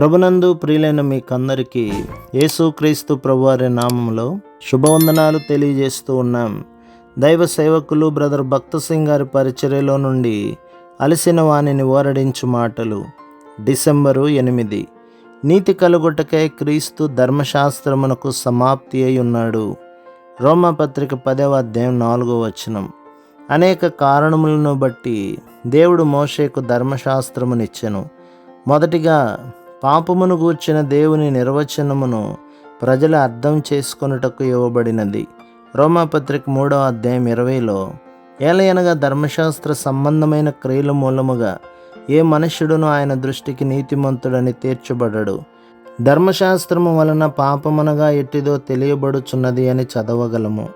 ప్రభునందు ప్రియులైన మీకందరికీ యేసుక్రీస్తు ప్రభువారి నామంలో శుభవందనాలు తెలియజేస్తూ ఉన్నాం. దైవ సేవకులు బ్రదర్ భక్త సింగ్ గారి పరిచర్యలో నుండి అలసిన వాణిని ఓరడించు మాటలు. డిసెంబరు ఎనిమిది. నీతి కలుగుటకే క్రీస్తు ధర్మశాస్త్రమునకు సమాప్తి అయి ఉన్నాడు. రోమపత్రిక పదవ అధ్యాయం నాలుగో వచనం. అనేక కారణములను బట్టి దేవుడు మోషేకు ధర్మశాస్త్రమునిచ్చెను. మొదటిగా పాపమును గూర్చిన దేవుని నిర్వచనమును ప్రజలు అర్థం చేసుకొనుటకు ఇవ్వబడినది. రోమాపత్రిక మూడవ అధ్యాయం ఇరవైలో ఏలయనగా ధర్మశాస్త్ర సంబంధమైన క్రియల మూలముగా ఏ మనుష్యుడును ఆయన దృష్టికి నీతిమంతుడని తీర్చబడడు. ధర్మశాస్త్రము వలన పాపమనగా ఎట్టిదో తెలియబడుచున్నది అని చదవగలము.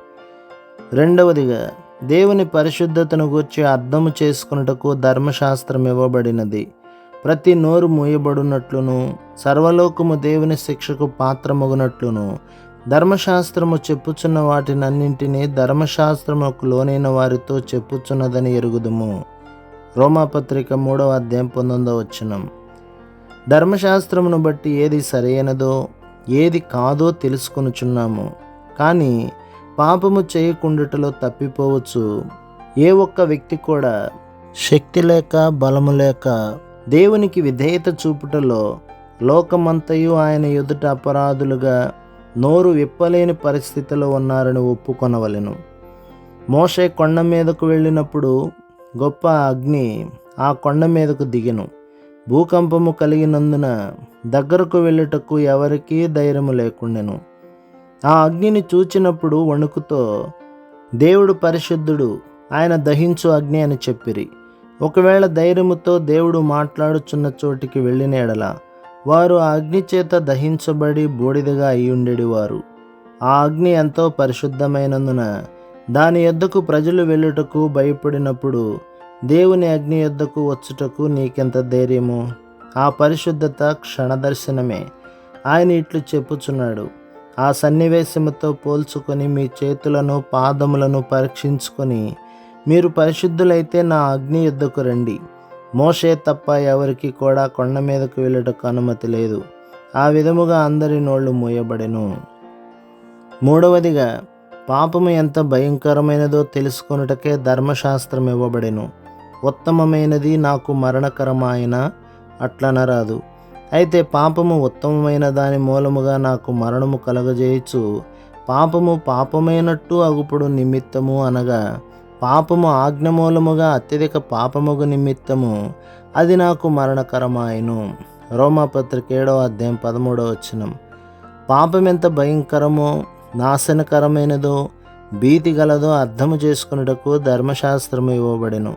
రెండవదిగా దేవుని పరిశుద్ధతను గూర్చి అర్థము చేసుకున్నటకు ధర్మశాస్త్రం ఇవ్వబడినది. ప్రతి నోరు మూయబడినట్లును సర్వలోకము దేవుని శిక్షకు పాత్రమగునట్లును. ధర్మశాస్త్రము చెప్పుచున్న వాటినన్నింటినీ ధర్మశాస్త్రముకు లోనైన వారితో చెప్పుచున్నదని ఎరుగుదుము. రోమాపత్రిక మూడవ అధ్యాయం పంతొమ్మిదవ వచనం. ధర్మశాస్త్రమును బట్టి ఏది సరైనదో ఏది కాదో తెలుసుకొనుచున్నాము. కానీ పాపము చేయకుండుటలో తప్పిపోవచ్చు. ఏ ఒక్క వ్యక్తి కూడా శక్తి లేక బలము లేక దేవునికి విధేయత చూపుటలో లోకమంతయు ఆయన ఎదుట అపరాధులుగా నోరు విప్పలేని పరిస్థితిలో ఉన్నారని ఒప్పుకొనవలెను. మోషే కొండ మీదకు వెళ్ళినప్పుడు గొప్ప అగ్ని ఆ కొండ మీదకు దిగెను. భూకంపము కలిగినందున దగ్గరకు వెళ్ళుటకు ఎవరికీ ధైర్యము లేకుండెను. ఆ అగ్నిని చూచినప్పుడు వణుకుతో దేవుడు పరిశుద్ధుడు ఆయన దహించు అగ్ని అని చెప్పిరి. ఒకవేళ ధైర్యముతో దేవుడు మాట్లాడుచున్న చోటికి వెళ్ళిన ఎడల వారు ఆ అగ్ని చేత దహించబడి బూడిదగా అయ్యుండేవారు ఆ అగ్ని ఎంతో పరిశుద్ధమైనందున దాని యొద్దకు ప్రజలు వెళ్ళుటకు భయపడినప్పుడు దేవుని అగ్ని యొద్దకు వచ్చుటకు నీకెంత ధైర్యము? ఆ పరిశుద్ధత క్షణదర్శనమే. ఆయన ఇట్లు చెప్పుచున్నాడు. ఆ సన్నివేశముతో పోల్చుకొని మీ చేతులను పాదములను పరీక్షించుకొని మీరు పరిశుద్ధులైతే నా అగ్ని యుద్ధకు రండి. మోషే తప్ప ఎవరికి కూడా కొండ మీదకు వెళ్ళటకు అనుమతి లేదు. ఆ విధముగా అందరి నోళ్ళు మూయబడెను. మూడవదిగా పాపము ఎంత భయంకరమైనదో తెలుసుకొనుటకే ధర్మశాస్త్రం ఇవ్వబడెను. ఉత్తమమైనది నాకు మరణకరమైన అట్లనరాదు. అయితే పాపము ఉత్తమమైన దాని మూలముగా నాకు మరణము కలగజేయచ్చు పాపము పాపమైనట్టు అగుపుడు నిమిత్తము అనగా పాపము ఆజ్ఞ మూలముగా అత్యధిక పాపముగు నిమిత్తము అది నాకు మరణకరమాయను. రోమాపత్రిక ఏడవ అధ్యాయం పదమూడవ వచనం. పాపం ఎంత భయంకరమో నాశనకరమైనదో భీతి గలదో అర్థము చేసుకున్నటకు ధర్మశాస్త్రము ఇవ్వబడెను.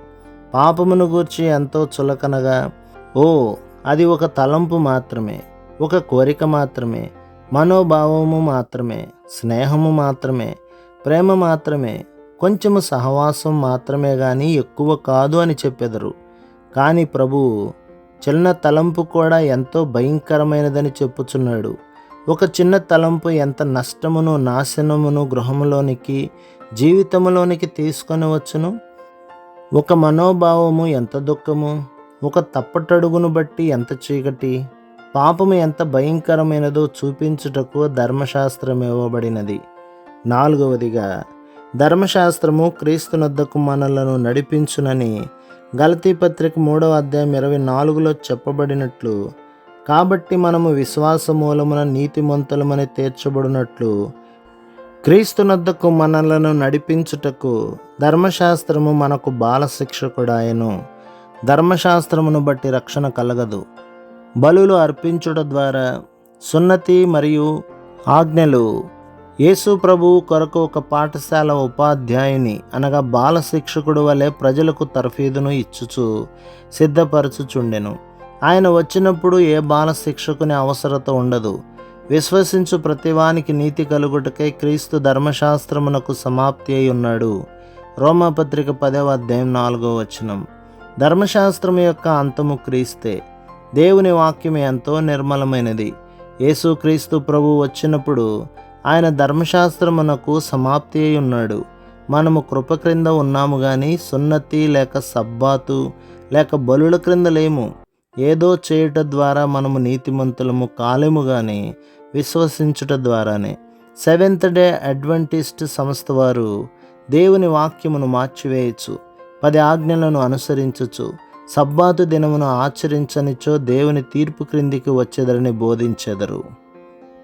పాపమును గూర్చి ఎంతో చులకనగా ఓ అది ఒక తలంపు మాత్రమే ఒక కోరిక మాత్రమే మనోభావము మాత్రమే స్నేహము మాత్రమే ప్రేమ మాత్రమే కొంచెము సహవాసం మాత్రమే కానీ ఎక్కువ కాదు అని చెప్పెదరు. కానీ ప్రభువు చిన్న తలంపు కూడా ఎంతో భయంకరమైనదని చెప్పుచున్నాడు. ఒక చిన్న తలంపు ఎంత నష్టమును నాశనమును గృహములోనికి జీవితంలోనికి తీసుకొని వచ్చును? ఒక మనోభావము ఎంత దుఃఖము? ఒక తప్పటడుగును బట్టి ఎంత చీకటి? పాపము ఎంత భయంకరమైనదో చూపించుటకు ధర్మశాస్త్రం ఇవ్వబడినది. నాలుగవదిగా ధర్మశాస్త్రము క్రీస్తునొద్దకు మనలను నడిపించునని గలతీ పత్రిక మూడవ అధ్యాయం ఇరవై నాలుగులో చెప్పబడినట్లు కాబట్టి మనము విశ్వాస మూలమున నీతిమంతులమని తీర్చబడినట్లు క్రీస్తునొద్దకు మనలను నడిపించుటకు ధర్మశాస్త్రము మనకు బాలశిక్షకుడాయను ధర్మశాస్త్రమును బట్టి రక్షణ కలగదు. బలులు అర్పించుట ద్వారా సున్నతి మరియు ఆజ్ఞలు యేసు ప్రభు కొరకు ఒక పాఠశాల ఉపాధ్యాయుని అనగా బాల శిక్షకుడు వలె ప్రజలకు తర్ఫీదును ఇచ్చుచు సిద్ధపరచుచుండెను. ఆయన వచ్చినప్పుడు ఏ బాల శిక్షకుని అవసరత ఉండదు. విశ్వసించు ప్రతివానికి నీతి కలుగుటకై క్రీస్తు ధర్మశాస్త్రమునకు సమాప్తి అయి ఉన్నాడు రోమపత్రిక పదవ అధ్యాయం నాలుగో వచనం. ధర్మశాస్త్రం యొక్క అంతము క్రీస్తే. దేవుని వాక్యం ఎంతో నిర్మలమైనది. యేసుక్రీస్తు ప్రభు వచ్చినప్పుడు ఆయన ధర్మశాస్త్రమునకు సమాప్తి అయి ఉన్నాడు. మనము కృప క్రింద ఉన్నాము కానీ సున్నతి లేక సబ్బాతు లేక బలుల క్రింద లేము. ఏదో చేయుట ద్వారా మనము నీతిమంతులము కాలేము కానీ విశ్వసించుట ద్వారానే. సెవెంత్ డే అడ్వెంటిస్ట్ సంస్థ వారు దేవుని వాక్యమును మార్చివేయచ్చు పది ఆజ్ఞలను అనుసరించచ్చు సబ్బాతు దినమును ఆచరించనిచో దేవుని తీర్పు క్రిందికి వచ్చేదరని బోధించెదరు.